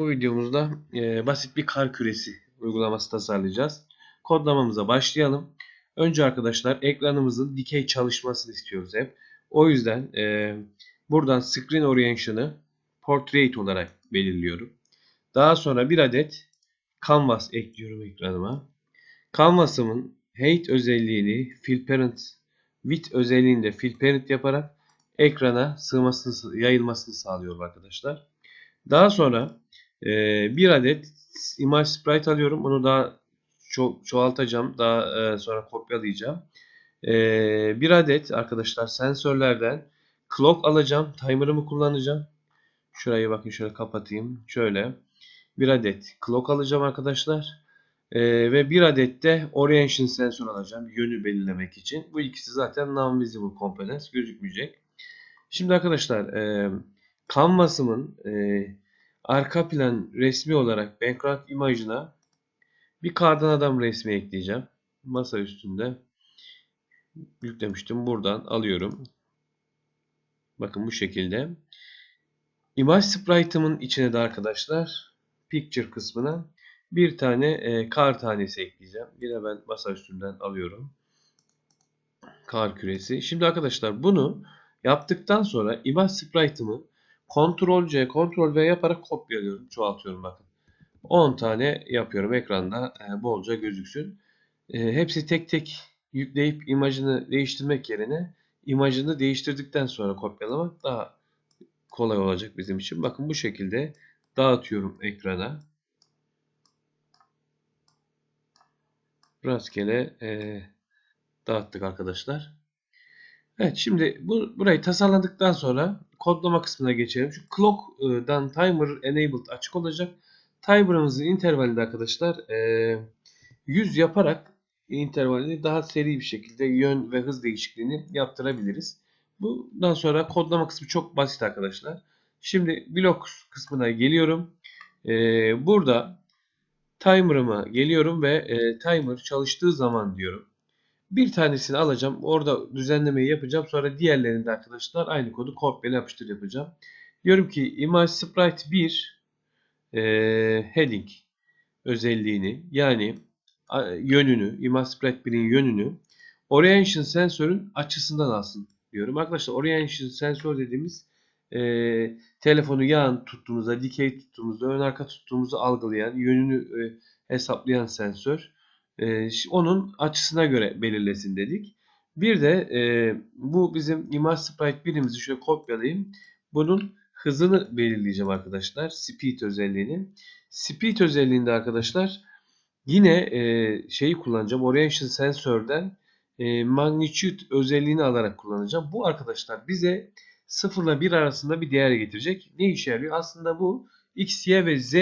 Bu videomuzda e, basit bir kar küresi uygulaması tasarlayacağız. Kodlamamıza başlayalım. Önce arkadaşlar ekranımızın dikey çalışmasını istiyoruz hep. O yüzden e, buradan Screen Orientation'ı Portrait olarak belirliyorum. Daha sonra bir adet Canvas ekliyorum ekranıma. Canvas'ımın Height özelliğini Fill Parent Width özelliğini de Fill Parent yaparak ekrana sığmasını, yayılmasını sağlıyorum arkadaşlar. Daha sonra e, bir adet image sprite alıyorum. Bunu daha ço çoğaltacağım. Daha e, sonra kopyalayacağım. E, bir adet arkadaşlar sensörlerden clock alacağım. Timer'ımı kullanacağım. Şurayı bakın şöyle kapatayım. Şöyle. Bir adet clock alacağım arkadaşlar. E, ve bir adet de orientation sensör alacağım. Yönü belirlemek için. Bu ikisi zaten non-visible components. Gözükmeyecek. Şimdi arkadaşlar e, Canvas'ımın e, arka plan resmi olarak background imajına bir kardan adam resmi ekleyeceğim. Masa üstünde yüklemiştim. Buradan alıyorum. Bakın bu şekilde. Image sprite'ımın içine de arkadaşlar picture kısmına bir tane e, kar tanesi ekleyeceğim. Yine ben masa üstünden alıyorum. Kar küresi. Şimdi arkadaşlar bunu yaptıktan sonra image sprite'ımı Ctrl C, Ctrl V yaparak kopyalıyorum. Çoğaltıyorum bakın. 10 tane yapıyorum ekranda e, bolca gözüksün. E, hepsi tek tek yükleyip imajını değiştirmek yerine imajını değiştirdikten sonra kopyalamak daha kolay olacak bizim için. Bakın bu şekilde dağıtıyorum ekrana. Rastgele e, dağıttık arkadaşlar. Evet şimdi bu burayı tasarladıktan sonra kodlama kısmına geçelim. Şu clock'dan timer enabled açık olacak. Timer'ımızın intervalinde arkadaşlar 100 yaparak intervalini daha seri bir şekilde yön ve hız değişikliğini yaptırabiliriz. Bundan sonra kodlama kısmı çok basit arkadaşlar. Şimdi blok kısmına geliyorum. Burada timer'ıma geliyorum ve timer çalıştığı zaman diyorum. Bir tanesini alacağım. Orada düzenlemeyi yapacağım. Sonra diğerlerini de arkadaşlar aynı kodu kopyala yapıştır yapacağım. Diyorum ki image sprite 1 e, heading özelliğini yani yönünü image sprite 1'in yönünü orientation sensörün açısından alsın diyorum. Arkadaşlar orientation sensör dediğimiz e, telefonu yan tuttuğumuzda, dikey tuttuğumuzda, ön arka tuttuğumuzu algılayan, yönünü e, hesaplayan sensör. E, onun açısına göre belirlesin dedik. Bir de e, bu bizim image sprite birimizi şöyle kopyalayayım. Bunun hızını belirleyeceğim arkadaşlar. Speed özelliğini. Speed özelliğinde arkadaşlar yine e, şeyi kullanacağım. Orientation sensörden e, magnitude özelliğini alarak kullanacağım. Bu arkadaşlar bize 0 ile 1 arasında bir değer getirecek. Ne işe yarıyor? Aslında bu X, Y ve Z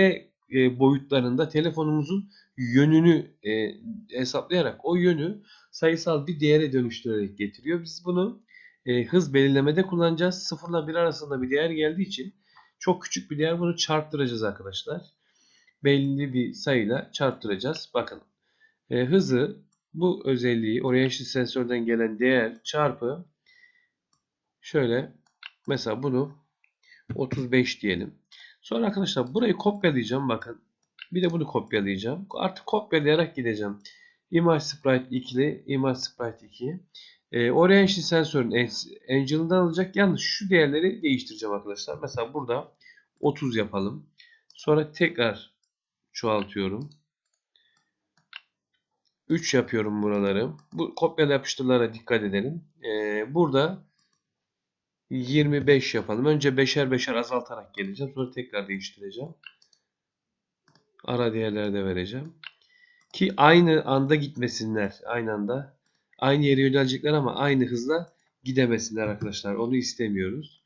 e, boyutlarında telefonumuzun yönünü e, hesaplayarak o yönü sayısal bir değere dönüştürerek getiriyor. Biz bunu e, hız belirlemede kullanacağız. 0 ile 1 arasında bir değer geldiği için çok küçük bir değer bunu çarptıracağız arkadaşlar. Belli bir sayıyla çarptıracağız. Bakın hızı bu özelliği orientation sensörden gelen değer çarpı şöyle mesela bunu 35 diyelim. Sonra arkadaşlar burayı kopyalayacağım. Bakın bir de bunu kopyalayacağım. Artık kopyalayarak gideceğim. Image Sprite 2'li Image Sprite 2. E, Orientation sensörün Angel'ından alacak. Yalnız şu değerleri değiştireceğim arkadaşlar. Mesela burada 30 yapalım. Sonra tekrar çoğaltıyorum. 3 yapıyorum buraları. Bu kopyala yapıştırlara dikkat edelim. Ee, burada 25 yapalım. Önce beşer beşer azaltarak geleceğim. Sonra tekrar değiştireceğim. Ara değerleri de vereceğim. Ki aynı anda gitmesinler. Aynı anda. Aynı yere yönelecekler ama aynı hızla gidemesinler arkadaşlar. Onu istemiyoruz.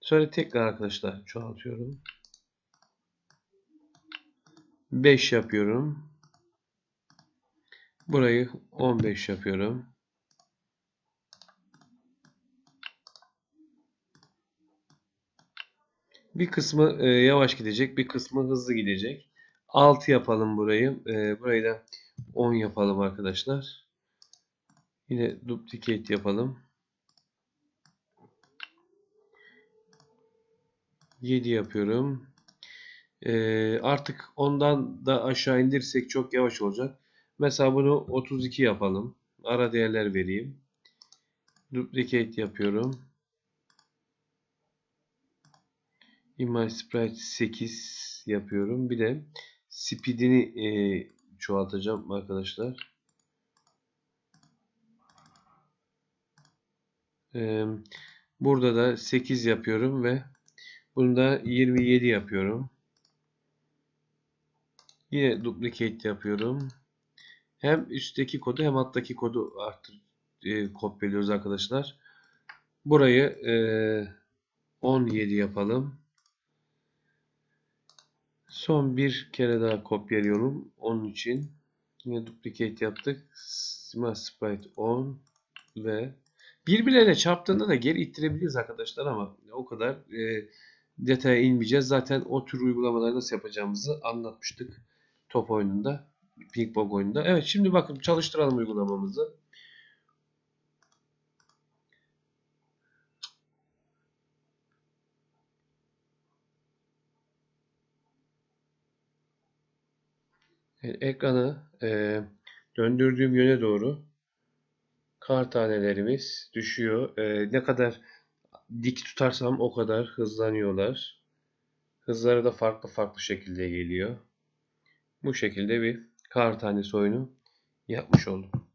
Sonra tekrar arkadaşlar çoğaltıyorum. 5 yapıyorum. Burayı 15 yapıyorum. Bir kısmı e, yavaş gidecek, bir kısmı hızlı gidecek. 6 yapalım burayı. E, burayı da 10 yapalım arkadaşlar. Yine duplicate yapalım. 7 yapıyorum. Ee, artık ondan da aşağı indirsek çok yavaş olacak. Mesela bunu 32 yapalım. Ara değerler vereyim. Duplicate yapıyorum. Image Sprite 8 yapıyorum. Bir de speed'ini e, çoğaltacağım arkadaşlar. Ee, burada da 8 yapıyorum ve bunu da 27 yapıyorum. Yine duplicate yapıyorum. Hem üstteki kodu hem alttaki kodu artır e, kopyalıyoruz arkadaşlar. Burayı e, 17 yapalım. Son bir kere daha kopyalıyorum. Onun için yine duplicate yaptık. Smart Sprite 10 ve birbirlerine çarptığında da geri ittirebiliriz arkadaşlar ama o kadar e, detaya inmeyeceğiz. Zaten o tür uygulamaları nasıl yapacağımızı anlatmıştık top oyununda. Ping pong oyununda. Evet şimdi bakın çalıştıralım uygulamamızı. Evet, ekranı e, döndürdüğüm yöne doğru kar tanelerimiz düşüyor. E, ne kadar dik tutarsam o kadar hızlanıyorlar. Hızları da farklı farklı şekilde geliyor. Bu şekilde bir kar tanesi oyunu yapmış oldum.